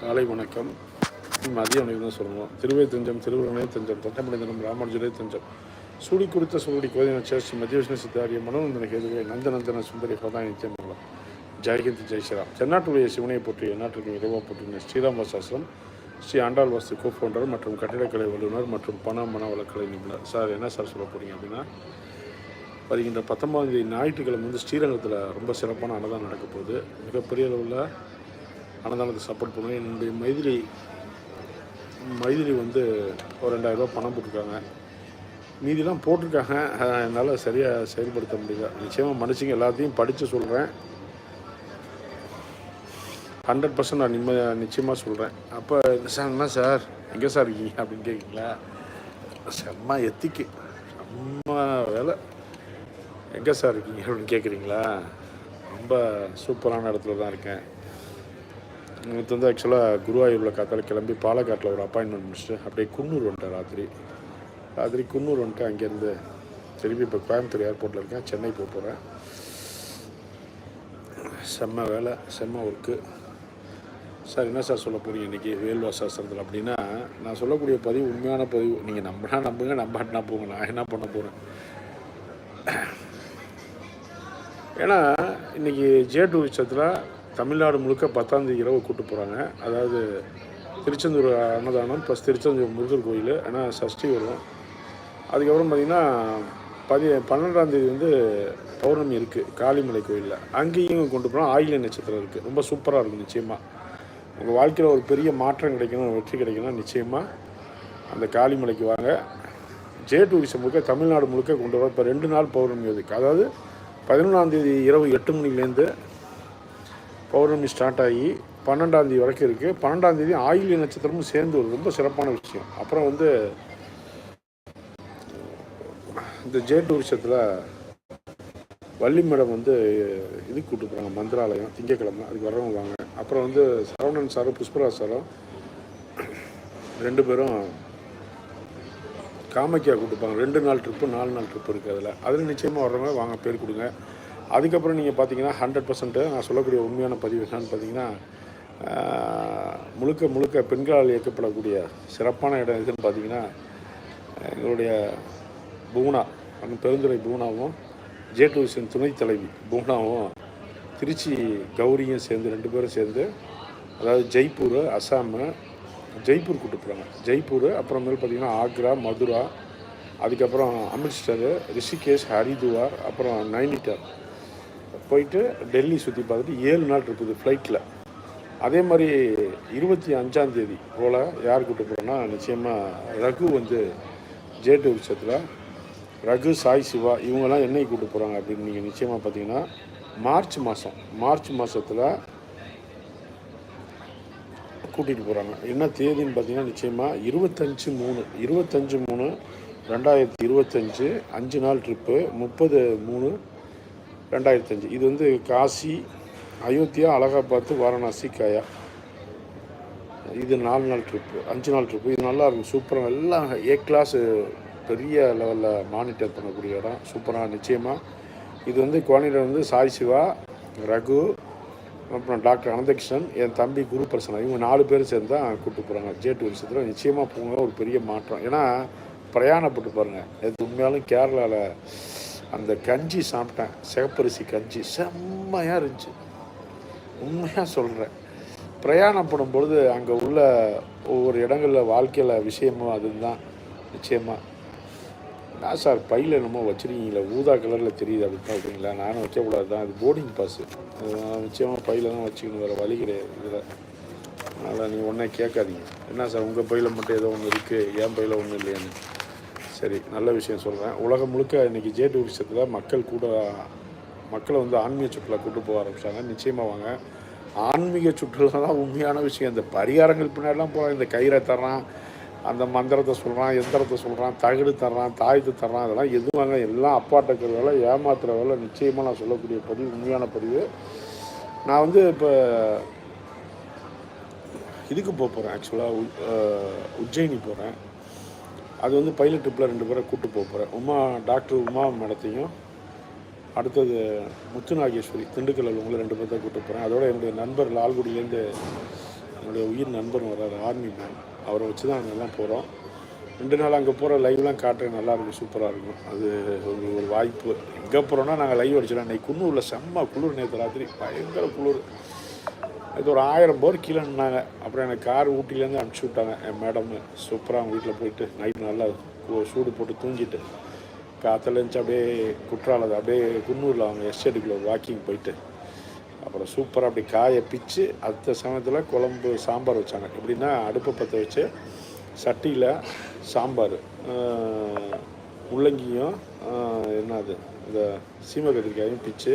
காலை வணக்கம். மதிய வணக்கம் தான் சொல்லணும் திருவை தஞ்சம் திருவருணை தஞ்சம் தொட்டமணிதனம் ராமானுஜரே தஞ்சம். சூடி குறித்த சூடி கோதின சேர்ச்சி மத்திய விஷ்ணு சித்தாரிய மனோநந்தன கேதுவே நந்தநந்தன சுந்தரி பிரதான மூலம் ஜெயஹிந்த் ஜெய் ஸ்ரீராம். தென்னாட்டுடைய சிவனை போற்றி எந்நாட்டிற்கு இறைவா போற்றின ஸ்ரீராம் வாசாசிரம் ஸ்ரீ ஆண்டாள் வாஸ்து கோ ஃபவுண்டர் மற்றும் கட்டிடக்கலை வல்லுநர் மற்றும் பண மன வழக்கலை நிபுணர். சார் என்ன சார் சொல்ல போறீங்க அப்படின்னா வருகின்ற பத்தொம்பதாம் தேதி ஞாயிற்றுக்கிழமை வந்து ஸ்ரீரங்கத்தில் ரொம்ப சிறப்பான அன்னதான் நடக்க போகுது. மிகப்பெரிய அளவில் அனந்தானுக்கு சப்போர்ட் பண்ணுவேன் என்னுடைய மைதிலி மைதிலி வந்து ஒரு ரெண்டாயிரம் ரூபாய் பணம் போட்டிருக்காங்க. மீதிலாம் போட்டிருக்காங்க. என்னால் சரியாக செயல்படுத்த முடியல. நிச்சயமாக மனுஷங்க எல்லாத்தையும் படித்து சொல்கிறேன் ஹண்ட்ரட் பர்சன்ட் நான் நிம்ம நிச்சயமாக சொல்கிறேன் அப்போ சார் என்ன சார்? எங்கே சார் இருக்கீங்க? அப்படின்னு கேட்குறீங்களா செம்ம எத்திக்கு. செம்ம வேலை. எங்கே சார் இருக்கீங்க? அப்படின்னு கேட்குறீங்களா ரொம்ப சூப்பரான இடத்துல தான் இருக்கேன். நேற்று வந்து ஆக்சுவலாக குருவாயூரில் காத்தால கிளம்பி பாலக்காட்டில் ஒரு அப்பாயின்மெண்ட் முடிச்சுட்டு அப்படியே குன்னூர் வந்துட்டேன் ராத்திரி. ராத்திரி குன்னூர் வந்துட்டு அங்கேருந்து திருப்பி இப்போ கோயம்புத்தூர் ஏர்போர்ட்டில் இருக்கேன். சென்னை போக போகிறேன் செம்ம வேலை செம்ம ஒர்க்கு சார் என்ன சார் சொல்ல போகிறீங்க இன்றைக்கி வேல்வா சாஸ்திரத்தில் அப்படின்னா நான் சொல்லக்கூடிய பதிவு உண்மையான பதிவு. நீங்கள் நம்பினா நம்புங்க நம்பாட்டினா போங்க. நான் என்ன பண்ண போகிறேன் ஏன்னா இன்றைக்கி ஜே டூரிசத்தில் தமிழ்நாடு முழுக்க பத்தாந்தேதி இரவு கூட்டு போகிறாங்க அதாவது திருச்செந்தூர் அன்னதானம் ப்ளஸ் திருச்செந்தூர் முருகர் கோயில். ஏன்னா சஷ்டி வரும். அதுக்கப்புறம் பார்த்திங்கன்னா பதி பன்னெண்டாந்தேதி வந்து பௌர்ணமி இருக்குது காளிமலை கோயிலில். அங்கேயும் கொண்டு போனால் ஆயில நட்சத்திரம் இருக்குது ரொம்ப சூப்பராக இருக்கும் நிச்சயமாக உங்கள் வாழ்க்கையில் ஒரு பெரிய மாற்றம் கிடைக்கணும் வெற்றி கிடைக்கணும் நிச்சயமாக அந்த காளிமலைக்கு வாங்க. ஜே டூரிசம் முழுக்க தமிழ்நாடு முழுக்க கொண்டு வர இப்போ ரெண்டு நாள் பௌர்ணமி அதுக்கு அதாவது பதினொன்றாம் தேதி இரவு எட்டு மணிலேருந்து பௌர்ணமி ஸ்டார்ட் ஆகி பன்னெண்டாம் தேதி வரைக்கும் இருக்குது பன்னெண்டாம் தேதி நட்சத்திரமும் சேர்ந்து ஒரு ரொம்ப சிறப்பான விஷயம். அப்புறம் வந்து இந்த ஜேட்டு வருஷத்தில் வள்ளி மேடம் வந்து இது கூப்பிட்டு போகிறாங்க மந்திராலயம் திங்கக்கிழமை அதுக்கு வரவங்க வாங்க. அப்புறம் வந்து சரவணன் சாரும் புஷ்பராஜ் சாரும் ரெண்டு பேரும் காமக்கியா கூப்பிட்டுப்பாங்க ரெண்டு நாள் ட்ரிப்பு நாலு நாள் ட்ரிப்பு இருக்குது அதில். அதில் நிச்சயமாக வர்றவங்க வாங்க பேர் கொடுங்க. அதுக்கப்புறம் நீங்கள் பார்த்தீங்கன்னா ஹண்ட்ரட் பர்சன்ட்டு நான் சொல்லக்கூடிய உண்மையான பதிவு என்னன்னு பார்த்தீங்கன்னா முழுக்க முழுக்க பெண்களால் இயக்கப்படக்கூடிய சிறப்பான இடம் எதுன்னு பார்த்தீங்கன்னா எங்களுடைய பூனா அந்த பெருந்துறை பூனாவும் ஜே டூரிசன் துணைத் தலைவி பூனாவும் திருச்சி கௌரியும் சேர்ந்து ரெண்டு பேரும் சேர்ந்து அதாவது ஜெய்ப்பூர் அஸ்ஸாமு ஜெய்ப்பூர் கூட்டு போகிறாங்க ஜெய்ப்பூர் அப்புறமேல் பார்த்திங்கன்னா ஆக்ரா மதுரா அதுக்கப்புறம் அமிர்த்சர் ரிஷிகேஷ் ஹரிதுவார் அப்புறம் நைனிட்டால் போயிட்டு டெல்லி சுற்றி பார்த்துட்டு ஏழு நாள் இருக்குது ஃப்ளைட்டில் அதே மாதிரி இருபத்தி அஞ்சாந்தேதி போல் யார் கூட்டு போகிறோன்னா நிச்சயமாக ரகு வந்து ஜேட்டு உச்சத்தில் ரகு சாய் சிவா இவங்கெல்லாம் என்னை கூட்டு போகிறாங்க அப்படின்னு நீங்கள் நிச்சயமாக பார்த்தீங்கன்னா மார்ச் மாதம் மார்ச் மாதத்தில் கூட்டிகிட்டு போகிறாங்க என்ன தேதின்னு பார்த்தீங்கன்னா நிச்சயமாக இருபத்தஞ்சு மூணு இருபத்தஞ்சு மூணு ரெண்டாயிரத்தி இருபத்தஞ்சு அஞ்சு நாள் ட்ரிப்பு முப்பது மூணு ரெண்டாயிரத்தஞ்சு. இது வந்து காசி அயோத்தியா அலகாபாத்து வாரணாசி கயா. இது நாலு நாள் ட்ரிப்பு அஞ்சு நாள் ட்ரிப்பு இது நல்லா இருக்கும் சூப்பராக எல்லாம் ஏ கிளாஸ் பெரிய லெவலில் மானிட்டர் பண்ணக்கூடிய இடம். சூப்பராக நிச்சயமாக இது வந்து குவாலிட்டியில் வந்து சாய் சிவா ரகு அப்புறம் டாக்டர் அனந்தகிருஷ்ணன் என் தம்பி குரு பிரசனா இவங்க நாலு பேர் சேர்ந்து தான் கூப்பிட்டு போகிறாங்க ஜே டூரிசத்தில் நிச்சயமாக போங்க ஒரு பெரிய மாற்றம். ஏன்னா பிரயாணப்பட்டு பாருங்கள் எது உண்மையாலும் கேரளாவில் அந்த கஞ்சி சாப்பிட்டேன். சிகப்பரிசி கஞ்சி. செம்மையாக இருந்துச்சு. உண்மையாக சொல்கிறேன் பிரயாணம் பண்ணும்பொழுது அங்கே உள்ள ஒவ்வொரு இடங்களில் வாழ்க்கையில் விஷயமும் அதுதான். நிச்சயமாக நான் சார் பையில் என்னமோ வச்சுருக்கீங்களா? ஊதா கலரில் தெரியுது அப்படின்னு பார்க்குறீங்களா நானும் வைக்கக்கூடாது தான் அது போர்டிங் பாஸு நிச்சயமாக பையில் தான் வச்சுக்கணும். வேறு வழி கிடையாது இதில். அதனால் நீங்கள் ஒன்றே கேட்காதீங்க. என்ன சார் உங்கள் பையில் மட்டும் ஏதோ ஒன்று இருக்குது என் பையில் ஒன்றும் இல்லையான்னு. சரி நல்ல விஷயம் சொல்கிறேன் உலகம் முழுக்க இன்றைக்கி ஜே டூரிசத்தில் மக்கள் கூட மக்களை வந்து ஆன்மீக சுற்றுலா கூட்டு போக ஆரம்பிச்சாங்க. நிச்சயமாக வாங்க. ஆன்மீக சுற்றுலா தான் உண்மையான விஷயம். இந்த பரிகாரங்கள் பின்னாடிலாம் போகிறான் இந்த கயிறை தர்றான் அந்த மந்திரத்தை சொல்கிறான் எந்திரத்தை சொல்கிறான் தகடு தர்றான் தாயத்தை தர்றான். அதெல்லாம் எதுவாங்க வாங்க எல்லாம் அப்பாட்டக்கிற வேலை ஏமாத்துற வேலை நிச்சயமாக நான் சொல்லக்கூடிய பதிவு உண்மையான பதிவு. நான் வந்து இப்போ இதுக்கு போக போகிறேன் ஆக்சுவலாக உஜ்ஜயினி போகிறேன் அது வந்து பைலட் ட்ரிப்பில் ரெண்டு பேரை கூப்பிட்டு போக போகிறேன் உமா டாக்டர் உமா மேடத்தையும் அடுத்தது முத்து நாகேஸ்வரி திண்டுக்கல் உங்களை ரெண்டு பேர்த்த கூப்பிட்டு போகிறேன் அதோட என்னுடைய நண்பர் லால்குடியிலேருந்து என்னுடைய உயிர் நண்பர் வர்றார் ஆர்மி மேன் அவரை வச்சு தான் அங்கெல்லாம் போகிறோம் ரெண்டு நாள் அங்கே போகிற லைவ்லாம் காட்டுறேன் நல்லா இருக்கும் சூப்பராக இருக்கும். அது ஒரு ஒரு வாய்ப்பு. எங்கே போகிறோன்னா நாங்கள் லைவ் அடிச்சிடலாம். இன்னைக்கு குன்னூரில் செம்ம குளிர் நேற்று ராத்திரி. பயங்கர குளிர். இது ஒரு ஆயிரம் பேர் கீழே நின்னாங்க. அப்புறம் எனக்கு கார் ஊட்டிலேருந்து அனுப்பிச்சி விட்டாங்க. என் மேடம் சூப்பராக அவங்க வீட்டில் போயிட்டு நைட் நல்லா சூடு போட்டு தூங்கிட்டு. காற்றுல இருந்துச்சு அப்படியே குற்றாலது அப்படியே குன்னூரில் அவங்க எஸ்டேட்டுக்குள்ளே வாக்கிங் போயிட்டு. அப்புறம் சூப்பராக அப்படி காய பிச்சு அடுத்த சமயத்தில் குழம்பு சாம்பார் வச்சாங்க. எப்படின்னா அடுப்பை பற்ற வச்சு சட்டியில் சாம்பார் முள்ளங்கியும் என்னது இந்த சீமை கத்திரிக்காயும் பிச்சு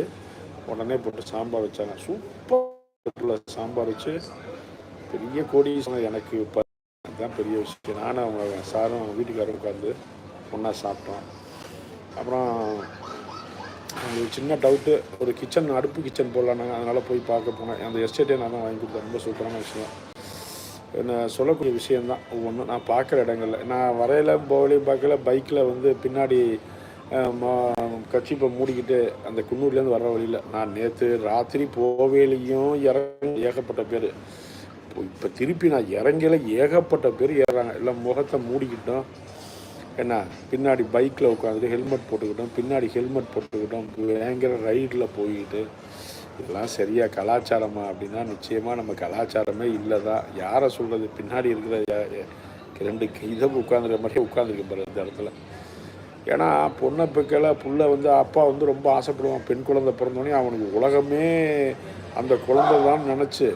உடனே போட்டு சாம்பார் வச்சாங்க. சூப்பர் சாம்பார் வச்சு பெரிய கோடி எனக்கு இப்போ அதுதான் பெரிய விஷயம். நானும் அவங்க சாரும் அவங்க வீட்டுக்காரரும் உட்காந்து ஒன்றா சாப்பிட்டோம். அப்புறம் ஒரு சின்ன டவுட்டு ஒரு கிச்சன் அடுப்பு கிச்சன் போடலான்னாங்க அதனால் போய் பார்க்க போனேன். அந்த எஸ்டேட்டே நான் தான் வாங்கி கொடுத்தேன். ரொம்ப சூப்பரான விஷயம். என்ன சொல்லக்கூடிய விஷயந்தான் ஒவ்வொன்றும் நான் பார்க்குற இடங்கள்ல. நான் வரையில போகலையும் பார்க்கல. பைக்கில் வந்து பின்னாடி கட்சி இப்போ மூடிக்கிட்டு அந்த குன்னூர்லேருந்து வர்ற வழியில். நான் நேற்று ராத்திரி போவேலையும் இறங்க ஏகப்பட்ட பேர். இப்போ திருப்பி நான் இறங்கல ஏகப்பட்ட பேர் ஏறாங்க. எல்லாம் முகத்தை மூடிக்கிட்டோம். என்ன பின்னாடி பைக்கில் உட்காந்துட்டு ஹெல்மெட் போட்டுக்கிட்டோம். பின்னாடி ஹெல்மெட் போட்டுக்கிட்டோம். பயங்கர ரைடில் போய்கிட்டு இதெல்லாம் சரியாக கலாச்சாரமா அப்படின்னா நிச்சயமாக நம்ம கலாச்சாரமே இல்லை தான் யாரை சொல்கிறது பின்னாடி இருக்கிற ரெண்டு இதை உட்காந்துருக்க மாதிரியே உட்காந்துருக்க பாரு இந்த இடத்துல. ஏன்னா பொண்ணை பிக்கல புள்ள வந்து அப்பா வந்து ரொம்ப ஆசைப்படுவான். பெண் குழந்தை பிறந்தோடனே அவனுக்கு உலகமே அந்த குழந்தை தான் நினச்சி.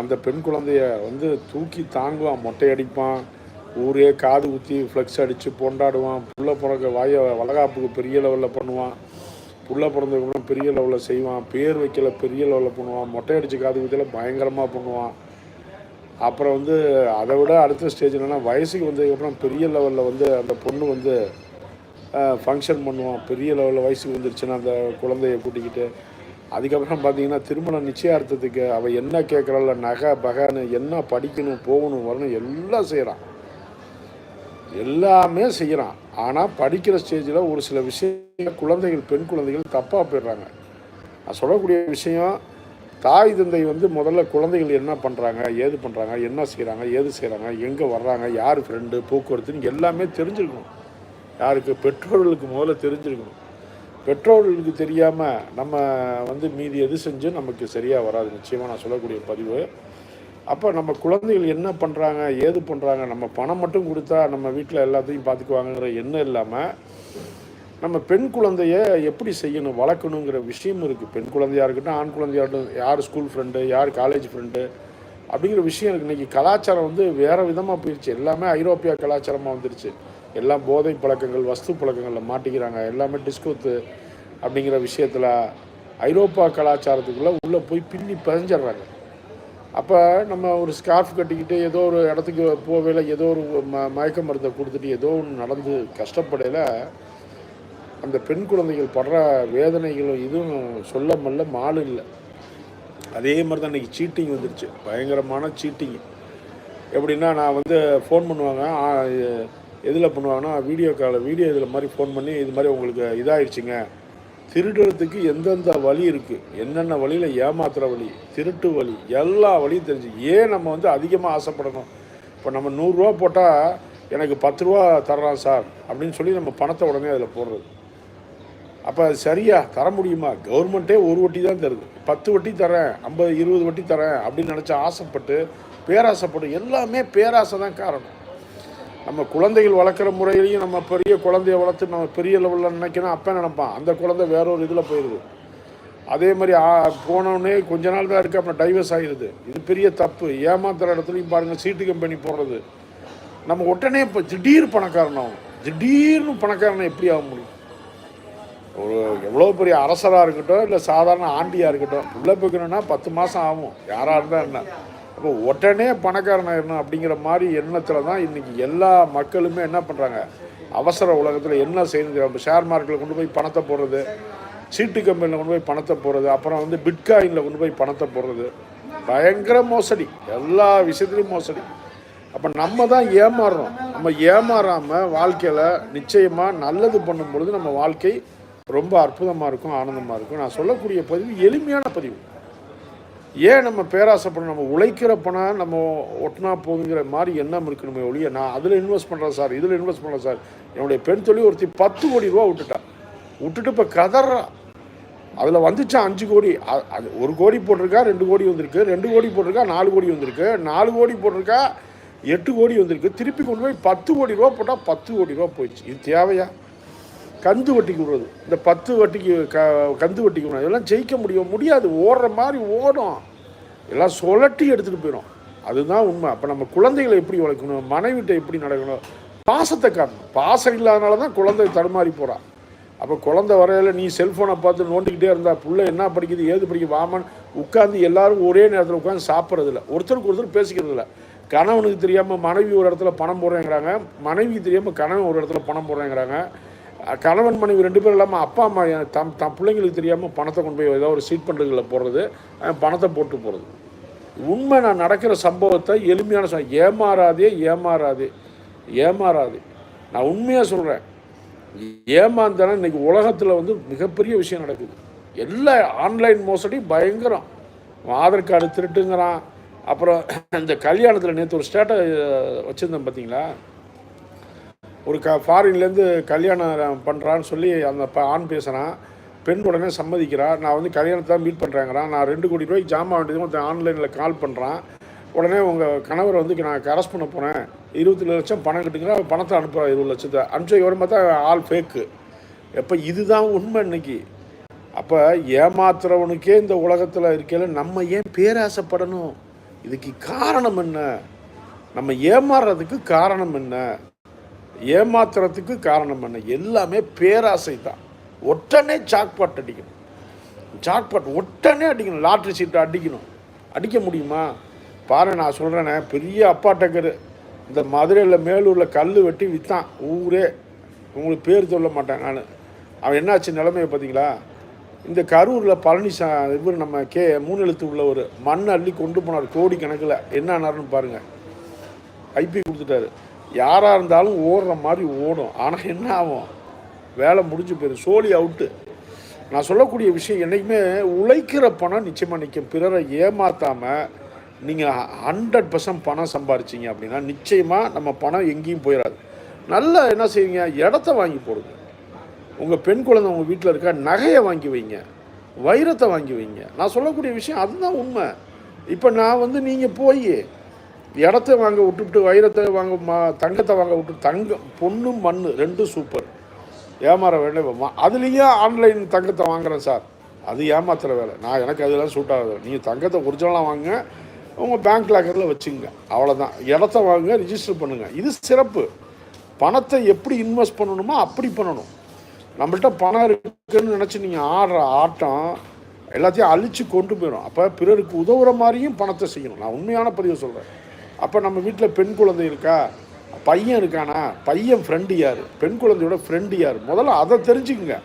அந்த பெண் குழந்தைய வந்து தூக்கி தாங்குவான் மொட்டை அடிப்பான் ஊரே காது ஊற்றி ஃப்ளெக்ஸ் அடித்து கொண்டாடுவான் புள்ள பிறக்க வாய வளகாப்புக்கு பெரிய லெவலில் பண்ணுவான். புள்ள பிறந்ததுக்கப்புறம் பெரிய லெவலில் செய்வான். பேர் வைக்கல பெரிய லெவலில் பண்ணுவான். மொட்டை அடித்து காது ஊற்றில பயங்கரமாக பண்ணுவான். அப்புறம் வந்து அதை விட அடுத்த ஸ்டேஜ் என்னென்னா வயசுக்கு வந்ததுக்கப்புறம் பெரிய லெவலில் வந்து அந்த பொண்ணு வந்து ஃபங்க்ஷன் பண்ணுவான். பெரிய லெவலில் வயசுக்கு வந்துருச்சுன்னா அந்த குழந்தைய கூட்டிக்கிட்டு. அதுக்கப்புறம் பார்த்தீங்கன்னா திருமணம் நிச்சயார்த்தத்துக்கு அவள் என்ன கேட்குறாள் நகை பகன்னு என்ன படிக்கணும் போகணும் வரணும் எல்லாம் செய்கிறான் எல்லாமே செய்கிறான் ஆனால் படிக்கிற ஸ்டேஜில் ஒரு சில விஷயம் குழந்தைகள் பெண் குழந்தைகள் தப்பாக போயிடுறாங்க. நான் சொல்லக்கூடிய விஷயம் தாய் தந்தை வந்து முதல்ல குழந்தைகள் என்ன பண்ணுறாங்க ஏது பண்ணுறாங்க என்ன செய்கிறாங்க ஏது செய்கிறாங்க எங்கே வர்றாங்க யார் ஃப்ரெண்டு போக்குவரத்துன்னு எல்லாமே தெரிஞ்சுருக்கணும். யாருக்கு? பெற்றோர்களுக்கு முதல்ல தெரிஞ்சிருக்கணும். பெற்றோர்களுக்கு தெரியாமல் நம்ம வந்து மீதி எது செஞ்சும் நமக்கு சரியாக வராது. நிச்சயமாக நான் சொல்லக்கூடிய பதிவு. அப்போ நம்ம குழந்தைகள் என்ன பண்ணுறாங்க ஏது பண்ணுறாங்க நம்ம பணம் மட்டும் கொடுத்தா நம்ம வீட்டில் எல்லாத்தையும் பார்த்துக்குவாங்கங்கிற எண்ணம் இல்லாமல் நம்ம பெண் குழந்தைய எப்படி செய்யணும்? வளர்க்கணுங்கிற விஷயம் இருக்குது பெண் குழந்தையாக இருக்கட்டும் ஆண் குழந்தையாக இருக்கட்டும் யார் ஸ்கூல் ஃப்ரெண்டு யார் காலேஜ் ஃப்ரெண்டு அப்படிங்கிற விஷயம் இருக்குது இன்றைக்கி கலாச்சாரம் வந்து வேறு விதமாக போயிடுச்சு எல்லாமே ஐரோப்பியா கலாச்சாரமாக வந்துருச்சு. எல்லாம் போதை பழக்கங்கள் வஸ்து பழக்கங்களில் மாட்டிக்கிறாங்க. எல்லாமே டிஸ்கோத்து அப்படிங்கிற விஷயத்தில் ஐரோப்பா கலாச்சாரத்துக்குள்ளே உள்ளே போய் பின்னி பதிஞ்சிடுறாங்க. அப்போ நம்ம ஒரு ஸ்கார்ஃப் கட்டிக்கிட்டு ஏதோ ஒரு இடத்துக்கு போவேல ஏதோ ஒரு ம மயக்க மருந்தை கொடுத்துட்டு ஏதோ ஒன்று நடந்து கஷ்டப்படையில் அந்த பெண் குழந்தைகள் படுற வேதனைகளும் இதுவும் சொல்ல மல்ல மாலு இல்லை. அதே மாதிரி தான் இன்றைக்கி சீட்டிங் வந்துருச்சு. பயங்கரமான சீட்டிங் எப்படின்னா நான் வந்து ஃபோன் பண்ணுவாங்க. எதில் பண்ணுவாங்கன்னா வீடியோ காலில் வீடியோ இதில் மாதிரி ஃபோன் பண்ணி இது மாதிரி உங்களுக்கு இதாகிடுச்சிங்க திருடுறதுக்கு எந்தெந்த வழி இருக்குது என்னென்ன வழியில் ஏமாத்துகிற வழி? திருட்டு வழி. எல்லா வழியும் தெரிஞ்சு. ஏன் நம்ம வந்து அதிகமாக ஆசைப்படணும்? இப்போ நம்ம நூறுரூவா போட்டால் எனக்கு பத்து ரூபா தர்றான் சார் அப்படின்னு சொல்லி நம்ம பணத்தை உடனே அதில் போடுறது. அப்போ அது சரியா? தர முடியுமா? கவர்மெண்ட்டே ஒரு வட்டி தான் தருது. பத்து வட்டி தரேன் ஐம்பது இருபது வட்டி தரேன் அப்படின்னு நினச்சி ஆசைப்பட்டு பேராசைப்பட்டு எல்லாமே பேராசை தான் காரணம். நம்ம குழந்தைகள் வளர்க்குற முறையிலையும் நம்ம பெரிய குழந்தைய வளர்த்து நம்ம பெரிய லெவலில் நினைக்கணும். அப்போ நினப்பான்? அந்த குழந்தை வேற ஒரு இதில் போயிடுது அதே மாதிரி போனோடனே கொஞ்ச நாள் தான் இருக்குது அப்புறம் டைவர்ஸ் ஆகிடுது இது பெரிய தப்பு. ஏமாத்துற இடத்துலையும் பாருங்கள் சீட்டு கம்பெனி போடுறது. நம்ம உடனே இப்போ திடீர் பணக்காரன் ஆகும். திடீர்னு பணக்காரனை எப்படி ஆக முடியும்? ஒரு எவ்வளோ பெரிய அரசராக இருக்கட்டும் இல்லை சாதாரண ஆண்டியாக இருக்கட்டும். உள்ளே போய்க்கணும்னா பத்து மாதம் ஆகும். யாராக இருந்தால் என்ன? அப்போ உடனே பணக்காரனாயிடணும் அப்படிங்கிற மாதிரி எண்ணத்தில் தான் இன்றைக்கி எல்லா மக்களுமே என்ன பண்ணுறாங்க அவசர உலகத்தில் என்ன செய்யணும் இப்போ ஷேர் மார்க்கெட்டில் கொண்டு போய் பணத்தை போடுறது சீட்டு கம்பெனியில் கொண்டு போய் பணத்தை போடுறது அப்புறம் வந்து பிட்காயினில் கொண்டு போய் பணத்தை போடுறது. பயங்கர மோசடி. எல்லா விஷயத்துலையும் மோசடி. அப்போ நம்ம தான் ஏமாறுறோம் நம்ம ஏமாறாமல் வாழ்க்கையில் நிச்சயமாக நல்லது பண்ணும் பொழுது நம்ம வாழ்க்கை ரொம்ப அற்புதமாக இருக்கும் ஆனந்தமாக இருக்கும். நான் சொல்லக்கூடிய பதிவு எளிமையான பதிவு. ஏன் நம்ம பேராசைப்படணும்? நம்ம உழைக்கிற பணம் நம்ம ஒட்டினா போகுங்கிற மாதிரி எண்ணம் இருக்கணுமே ஒழிய. நான் அதில் இன்வெஸ்ட் பண்ணுறேன் சார் இதில் இன்வெஸ்ட் பண்ணுறேன் சார். என்னுடைய பெண் தொழில் ஒருத்தி பத்து கோடி ரூபா விட்டுட்டான் விட்டுட்டு இப்போ கதறான் அதில் வந்துச்சா அஞ்சு கோடி. அது ஒரு கோடி போட்டிருக்கா ரெண்டு கோடி வந்திருக்கு. ரெண்டு கோடி போட்டிருக்கா நாலு கோடி வந்திருக்கு. நாலு கோடி போட்டிருக்கா எட்டு கோடி வந்திருக்கு. திருப்பி கொண்டு போய் பத்து கோடி ரூபா போட்டால் பத்து கோடி ரூபா போயிடுச்சு. இது தேவையா? கந்து வட்டிக்கு விடுறது. இந்த பத்து வட்டிக்கு க கந்து வட்டிக்கு விடுறது. இதெல்லாம் ஜெயிக்க முடியும். முடியாது. ஓடுற மாதிரி ஓடும். எல்லாம் சுழட்டி எடுத்துகிட்டு போயிடும் அதுதான் உண்மை. அப்போ நம்ம குழந்தைகளை எப்படி வளர்க்கணும்? மனைவிட்ட எப்படி நடக்கணும்? பாசத்தை காட்டணும். பாசம் இல்லாதனால தான் குழந்தை தடுமாறி போகிறான் அப்போ குழந்தை வரையில நீ செல்ஃபோனை பார்த்து நோண்டிக்கிட்டே இருந்தால் பிள்ளை என்ன படிக்குது ஏது படிக்குது வாமன் உட்காந்து எல்லாரும் ஒரே நேரத்தில் உட்காந்து சாப்பிட்றதில்ல. ஒருத்தருக்கு ஒருத்தர் பேசிக்கிறதில்ல. கணவனுக்கு தெரியாமல் மனைவி ஒரு இடத்துல பணம் போடுறேங்கிறாங்க. மனைவி தெரியாமல் கணவன் ஒரு இடத்துல பணம் போடுறேங்கிறாங்க. கணவன் மனைவி ரெண்டு பேரும் இல்லாமல் அப்பா அம்மா தம் தம் பிள்ளைங்களுக்கு தெரியாமல் பணத்தை கொண்டு போய் ஏதாவது ஒரு சீட் பண்ணுறதுல போடுறது பணத்தை போட்டு போகிறது உண்மை நான் நடக்கிற சம்பவத்தை எளிமையான சொல் ஏமாறாதே ஏமாறாதே ஏமாறாதே. நான் உண்மையாக சொல்கிறேன் ஏமாந்தனா இன்றைக்கி உலகத்தில் வந்து மிகப்பெரிய விஷயம் நடக்குது. எல்லா ஆன்லைன் மோசடி பயங்கரம். ஆதார் கார்டு திருட்டுங்கிறான். அப்புறம் இந்த கல்யாணத்தில் நேற்று ஒரு ஸ்டேட்டை வச்சுருந்தேன் பார்த்தீங்களா ஒரு க ஃபாரின்லேருந்து கல்யாணம் பண்ணுறான்னு சொல்லி அந்த ப ஆண் பேசுகிறான் பெண் உடனே சம்மதிக்கிறா. நான் வந்து கல்யாணத்தை தான் மீட் பண்ணுறேங்கிறான் நான் ரெண்டு கோடி ரூபாய்க்கு ஜாமான் வேண்டியது ஒருத்தன் ஆன்லைனில் கால் பண்ணுறான் உடனே உங்கள் கணவர் வந்து நான் கரெஸ் பண்ண போனேன் இருபத்தி லட்சம் பணம் கட்டுங்கிற பணத்தை அனுப்புகிறேன் இருபது லட்சத்தை. அனுப்பிச்சு வரும் பார்த்தா ஆள் ஃபேக்கு எப்போ இதுதான் உண்மை இன்னைக்கு? அப்போ ஏமாத்துறவனுக்கே இந்த உலகத்தில் இருக்கையில் நம்ம ஏன் பேராசைப்படணும்? இதுக்கு காரணம் என்ன? நம்ம ஏமாறுறதுக்கு காரணம் என்ன? ஏமாத்துறதுக்கு காரணம் என்ன? எல்லாமே பேராசை தான். உடனே சாக்பாட் அடிக்கணும். சாக்பாட் உடனே அடிக்கணும். லாட்ரி சீட்டை அடிக்கணும். அடிக்க முடியுமா? பாரு நான் சொல்கிறேனே பெரிய அப்பாட்டக்கரு. இந்த மதுரையில் மேலூரில் கல் வெட்டி விற்றான் ஊரே. உங்களுக்கு பேர் சொல்ல மாட்டேன் நான். அவன் என்னாச்சு நிலைமையை பார்த்தீங்களா? இந்த கரூரில் பழனிசா இவர் நம்ம கே. மூணு எழுத்து உள்ள ஒரு மண் அள்ளி கொண்டு போனார். கோடி கணக்கில் என்ன ஆனாருன்னு பாருங்கள் ஐபி கொடுத்துட்டாரு. யாராக இருந்தாலும் ஓடுற மாதிரி ஓடும். ஆனால் என்ன ஆகும்? வேலை முடிஞ்சு போயிடும் சோலி அவுட்டு நான் சொல்லக்கூடிய விஷயம் என்றைக்குமே உழைக்கிற பணம் நிச்சயமாக நிற்கும் பிறரை ஏமாற்றாமல் நீங்கள் ஹண்ட்ரட் பர்சன்ட் பணம் சம்பாரிச்சிங்க அப்படின்னா நிச்சயமாக நம்ம பணம் எங்கேயும் போயிடாது நல்லா என்ன செய்வீங்க? இடத்த வாங்கி போடுங்க. உங்கள் பெண் குழந்தை உங்கள் வீட்டில் இருக்க? நகையை வாங்கி வைங்க. வைரத்தை வாங்கி வைங்க. நான் சொல்லக்கூடிய விஷயம் அதுதான் உண்மை. இப்போ நான் வந்து நீங்கள் போய் இடத்த வாங்க விட்டுவிட்டு வைரத்தை வாங்க மா தங்கத்தை வாங்க விட்டு தங்கம் பொண்ணு மண் ரெண்டும் சூப்பர் ஏமாற வேண்டாம் அதுலேயும் ஆன்லைன் தங்கத்தை வாங்குறேன் சார். அது ஏமாத்துகிற வேலை. நான் எனக்கு அதெல்லாம் சூட் ஆகுது. நீங்கள் தங்கத்தை ஒரிஜினலாக வாங்க உங்கள் பேங்க் லாக்கரில் வச்சுங்க. அவ்வளோதான் இடத்த வாங்க ரிஜிஸ்டர் பண்ணுங்கள் இது சிறப்பு. பணத்தை எப்படி இன்வெஸ்ட் பண்ணணுமோ அப்படி பண்ணணும். நம்மள்கிட்ட பணம் இருக்குதுன்னு நினச்சி நீங்கள் ஆடுற ஆட்டம் எல்லாத்தையும் அழித்து கொண்டு போயிடும். அப்போ பிறருக்கு உதவுற மாதிரியும் பணத்தை செய்யணும். நான் உண்மையான பதிவு சொல்கிறேன் அப்போ நம்ம வீட்டில் பெண் குழந்தை இருக்கா? பையன் இருக்கானா? பையன் ஃப்ரெண்டு யார்? பெண் குழந்தையோட ஃப்ரெண்டு யார்? முதல்ல அதை தெரிஞ்சுக்குங்க.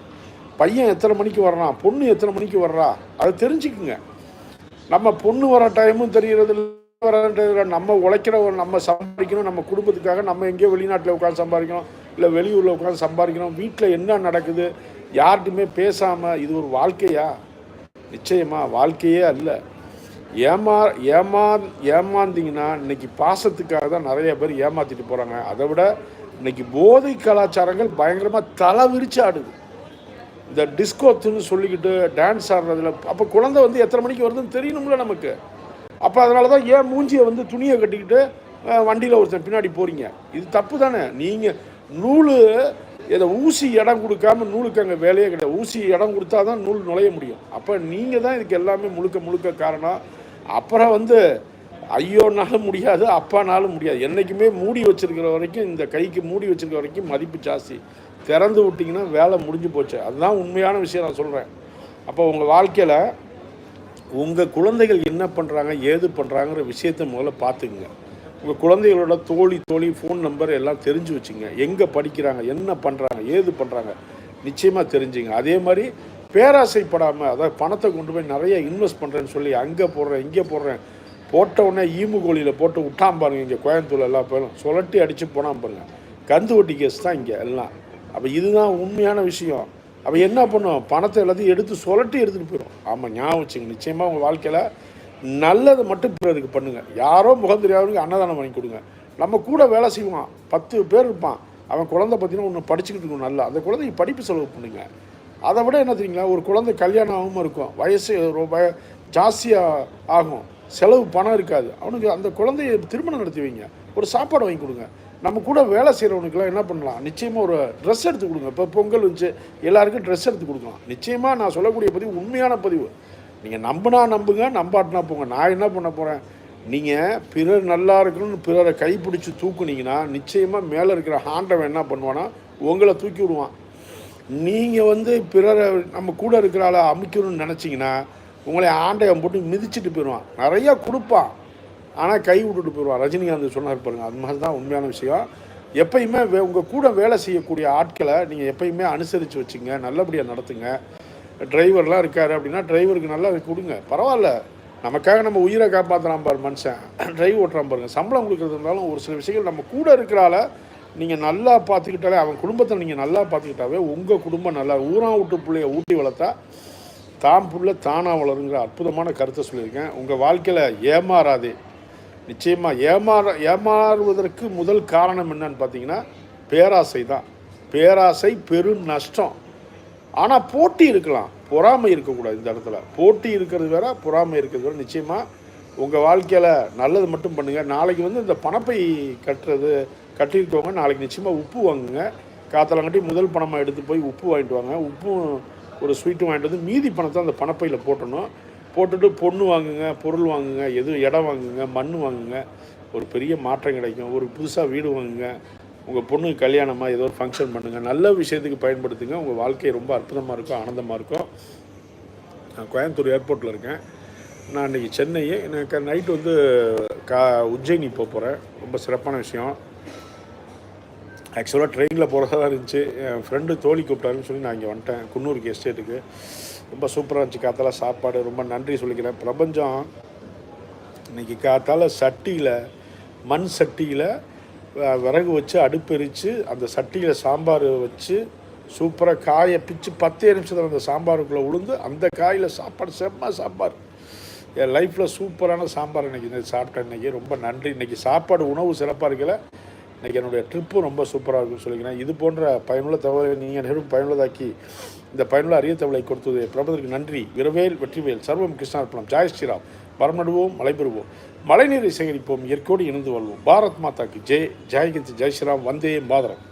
பையன் எத்தனை மணிக்கு வர்றான்? பொண்ணு எத்தனை மணிக்கு வர்றா? அதை தெரிஞ்சுக்குங்க. நம்ம பொண்ணு வர டைமும் தெரியறது இல்லை நம்ம உழைக்கிற நம்ம சம்பாதிக்கணும் நம்ம குடும்பத்துக்காக நம்ம எங்கேயோ வெளிநாட்டில் உட்காந்து சம்பாதிக்கணும் இல்லை வெளியூரில் உட்காந்து சம்பாதிக்கணும். வீட்டில் என்ன நடக்குது? யார்கிட்டையுமே பேசாமல் இது ஒரு வாழ்க்கையா? நிச்சயமாக வாழ்க்கையே அல்ல. ஏமா ஏமா ஏமாந்தீங்கன்னா இன்னைக்கு பாசத்துக்காக தான் நிறைய பேர் ஏமாத்திட்டு போகிறாங்க அதை விட இன்னைக்கு போதை கலாச்சாரங்கள் பயங்கரமாக தலை விரிச்சு ஆடுது. இந்த டிஸ்கோத்துன்னு சொல்லிக்கிட்டு டான்ஸ் ஆடுறதுல அப்போ குழந்தை வந்து எத்தனை மணிக்கு வருதுன்னு தெரியணும்ல நமக்கு. அப்போ அதனால தான் ஏன் மூஞ்சியை வந்து துணியை கட்டிக்கிட்டு வண்டியில் ஒருத்தன் பின்னாடி போகிறீங்க இது தப்பு தானே? நீங்கள் நூல் இதை ஊசி இடம் கொடுக்காம நூலுக்கு அங்கே வேலையே கிடையாது. ஊசி இடம் கொடுத்தா தான் நூல் நுழைய முடியும். அப்போ நீங்கள் தான் இதுக்கு எல்லாமே முழுக்க முழுக்க காரணம். அப்புறம் வந்து ஐயோனாலும் முடியாது அப்பானாலும் முடியாது. என்றைக்குமே மூடி வச்சுருக்கிற வரைக்கும் இந்த கைக்கு மூடி வச்சுருக்க வரைக்கும் மதிப்பு ஜாஸ்தி. திறந்து விட்டிங்கன்னா வேலை முடிஞ்சு போச்சு. அதுதான் உண்மையான விஷயம் நான் சொல்கிறேன் அப்போ உங்கள் வாழ்க்கையில் உங்கள் குழந்தைகள் என்ன பண்ணுறாங்க ஏது பண்ணுறாங்கிற விஷயத்தை முதல்ல பார்த்துக்குங்க. உங்கள் குழந்தைகளோட தோழி தோழி ஃபோன் நம்பர் எல்லாம் தெரிஞ்சு வச்சுங்க. எங்கே படிக்கிறாங்க என்ன பண்ணுறாங்க ஏது பண்ணுறாங்க நிச்சயமாக தெரிஞ்சுங்க. அதே மாதிரி பேராசைப்படாமல் அதாவது பணத்தை கொண்டு போய் நிறைய இன்வெஸ்ட் பண்ணுறேன்னு சொல்லி அங்கே போடுறேன் இங்கே போடுறேன் போட்ட உடனே ஈமு கோழியில் போட்டு விட்டான் பாருங்க இங்கே கோயம்புத்தூர் எல்லா பேரும் சுழட்டி அடித்து போனான் பாருங்கள் கந்து வட்டி கேஸ் தான் இங்கே எல்லாம். அப்போ இதுதான் உண்மையான விஷயம். அப்போ என்ன பண்ணுவோம்? பணத்தை எல்லாத்தையும் எடுத்து சுழட்டி எடுத்துகிட்டு போயிடும் ஆமாம் ஞாபகம் வச்சுங்க. நிச்சயமாக உங்கள் வாழ்க்கையில் நல்லது மட்டும் பிறருக்கு பண்ணுங்கள் யாரோ முகம் தெரியாதவங்க அன்னதானம் வாங்கி கொடுங்க. நம்ம கூட வேலை செய்வான். பத்து பேர் இருப்பான். அவன் குழந்தை பார்த்தீங்கன்னா ஒன்று படிச்சுக்கிட்டு இருக்கும் நல்லா. அந்த குழந்தைக்கு படிப்பு செலவு பண்ணுங்கள் அதை விட என்ன தெரியுங்களா? ஒரு குழந்தை கல்யாணம் ஆகாமல் இருக்கும். வயசு ரொம்ப ஜாஸ்தியாக ஆகும். செலவு பணம் இருக்காது. அவனுக்கு அந்த குழந்தைய திருமணம் நடத்தி வைங்க. ஒரு சாப்பாடு வாங்கி கொடுங்க. நம்ம கூட வேலை செய்கிறவனுக்குலாம் என்ன பண்ணலாம்? நிச்சயமாக ஒரு ட்ரெஸ் எடுத்து கொடுங்க. இப்போ பொங்கல் வந்துச்சு. எல்லாருக்கும் ட்ரெஸ் எடுத்து கொடுக்கலாம். நிச்சயமாக நான் சொல்லக்கூடிய பதிவு உண்மையான பதிவு. நீங்கள் நம்பினா நம்புங்க நம்பாட்டினா போங்க. நான் என்ன பண்ண போகிறேன் நீங்கள் பிறர் நல்லா இருக்கணும்னு பிறரை கைப்பிடிச்சி தூக்குனீங்கன்னா நிச்சயமாக மேலே இருக்கிற ஹாண்டவன் என்ன பண்ணுவான்னா உங்களை தூக்கி விடுவான். நீங்கள் வந்து பிறரை நம்ம கூட இருக்கிற ஆளை அமைக்கணும்னு நினச்சிங்கன்னா உங்களை ஆண்டையன் போட்டு மிதிச்சிட்டு போயிடுவான். நிறையா கொடுப்பான். ஆனால் கை விட்டுட்டு போயிடுவான். ரஜினிகாந்த் சொன்னார் பாருங்கள் அது மாதிரி தான் உண்மையான விஷயம். எப்பயுமே வே உங்கள் கூட வேலை செய்யக்கூடிய ஆட்களை நீங்கள் எப்பயுமே அனுசரித்து வச்சுங்க நல்லபடியாக நடத்துங்க. டிரைவர்லாம் இருக்கார் அப்படின்னா டிரைவருக்கு நல்லா கொடுங்க. பரவாயில்ல. நமக்காக நம்ம உயிரை காப்பாற்றலாம் பாரு மனுஷன். டிரைவ் ஓட்டுறான் பாருங்க. சம்பளம் கொடுக்குறது இருந்தாலும் ஒரு சில விஷயங்கள் நம்ம கூட இருக்கிறால நீங்கள் நல்லா பார்த்துக்கிட்டாலே அவன் குடும்பத்தை நீங்கள் நல்லா பார்த்துக்கிட்டாவே உங்கள் குடும்பம் நல்லா ஊரா விட்டு பிள்ளைய ஊட்டி வளர்த்தா தான் புள்ள தானாக வளருங்கிற அற்புதமான கருத்தை சொல்லியிருக்கேன். உங்கள் வாழ்க்கையில் ஏமாறாதே. நிச்சயமாக ஏமாற ஏமாறுவதற்கு முதல் காரணம் என்னன்னு பார்த்தீங்கன்னா பேராசை தான். பேராசை பெரும் நஷ்டம். ஆனால் போட்டி இருக்கலாம். பொறாமை இருக்கக்கூடாது இந்த இடத்துல. போட்டி இருக்கிறது வேற பொறாமை இருக்கிறது வேற. நிச்சயமாக உங்கள் வாழ்க்கையில் நல்லது மட்டும் பண்ணுங்கள் நாளைக்கு வந்து இந்த பணப்பை கட்டுறது கட்டியிருக்கவங்க நாளைக்கு நிச்சயமாக உப்பு வாங்குங்க. காத்தலங்கட்டி முதல் பணமாக எடுத்து போய் உப்பு வாங்கிட்டு வாங்க. உப்பும் ஒரு ஸ்வீட்டும் வாங்கிட்டு வந்து மீதி பணத்தை அந்த பணப்பையில் போட்டணும். போட்டுட்டு பொண்ணு வாங்குங்க பொருள் வாங்குங்க எதுவும் இடம் வாங்குங்க மண் வாங்குங்க. ஒரு பெரிய மாற்றம் கிடைக்கும். ஒரு புதுசாக வீடு வாங்குங்க. உங்கள் பொண்ணுக்கு கல்யாணமாக ஏதோ ஒரு ஃபங்க்ஷன் பண்ணுங்கள் நல்ல விஷயத்துக்கு பயன்படுத்துங்க. உங்கள் வாழ்க்கை ரொம்ப அற்புதமாக இருக்கும் ஆனந்தமாக இருக்கும். நான் கோயம்புத்தூர் ஏர்போர்ட்டில் இருக்கேன். நான் இன்றைக்கி சென்னை எனக்கு நைட்டு வந்து கா உஜ்ஜயினி போக போகிறேன் ரொம்ப சிறப்பான விஷயம். ஆக்சுவலாக ட்ரெயினில் போகிறதா தான் இருந்துச்சு. என் ஃப்ரெண்டு தோழி கூப்பிட்டாருன்னு சொல்லி நான் இங்கே வந்துட்டேன். குன்னூருக்கு எஸ்டேட்டுக்கு ரொம்ப சூப்பராக இருந்துச்சு. காத்தால சாப்பாடு ரொம்ப நன்றி சொல்லிக்கிறேன். பிரபஞ்சம் இன்னைக்கு காத்தால சட்டியில் மண் சட்டியில் விறகு வச்சு அடுப்பெரித்து அந்த சட்டியில் சாம்பார் வச்சு சூப்பராக காயை பிச்சு பத்தே நிமிஷத்தில் அந்த சாம்பாருக்குள்ளே உளுந்து அந்த காயில் சாப்பாடு செம்ம சாம்பார். என் லைஃப்பில் சூப்பரான சாம்பார் இன்றைக்கி இன்னைக்கு சாப்பிட்டேன். இன்னைக்கு ரொம்ப நன்றி. இன்றைக்கி சாப்பாடு உணவு சிறப்பாக இருக்கல இன்றைக்கி என்னுடைய ட்ரிப்பும் ரொம்ப சூப்பராக இருக்குன்னு சொல்லிக்கிறேன். இது போன்ற பயனுள்ள தகவலை நீங்கள் நேரம் பயனுள்ளதாக்கி இந்த பயனுள்ள அரிய தகவலை கொடுத்தது பிரபதற்கு நன்றி. விரவேல் வெற்றிவேல் சர்வம் கிருஷ்ணார்ப்பணம் ஜாய் ஸ்ரீராம். மரம் நடுவோம் மழை பெறுவோம் மழைநீரை சேகரிப்போம். இயற்கையோடு இணைந்து வாழ்வோம். பாரத் மாதாக்கு ஜெய். ஜெயகிந்த் ஜெய் ஸ்ரீராம். வந்தே மாதரம்.